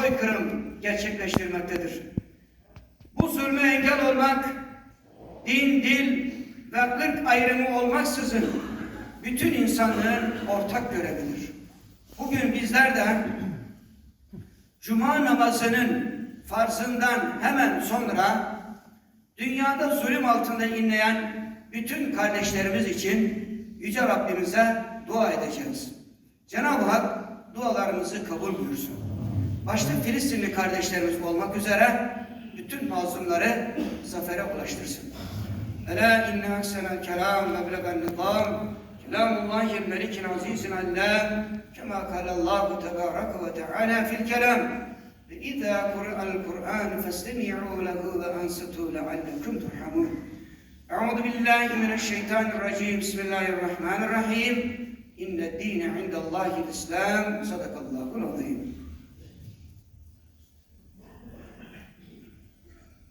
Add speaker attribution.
Speaker 1: soykırım gerçekleştirmektedir. Bu zulme engel olmak, din, dil ve ırk ayrımı olmaksızın bütün insanlığın ortak görevidir. Bugün bizler de Cuma namazının farzından hemen sonra dünyada zulüm altında inleyen bütün kardeşlerimiz için Yüce Rabbimize dua edeceğiz. Cenab-ı Hak dualarımızı kabul buyursun. Başta Filistinli kardeşlerimiz olmak üzere bütün mazlumları zafere ulaştırsın. Ela inne aksenel kelam meblegan nizam kelamullahil melikil azizil allam kema kalallahu tebaraka ve teala fil kelam. Ve izâ kur'al kur'an festemi'û lehu ve ansitû leallekum turhamun Euzu billahi mineşşeytanirracim Bismillahirrahmanirrahim. İnned dîne indellâhil islam Sadakallâhul azîm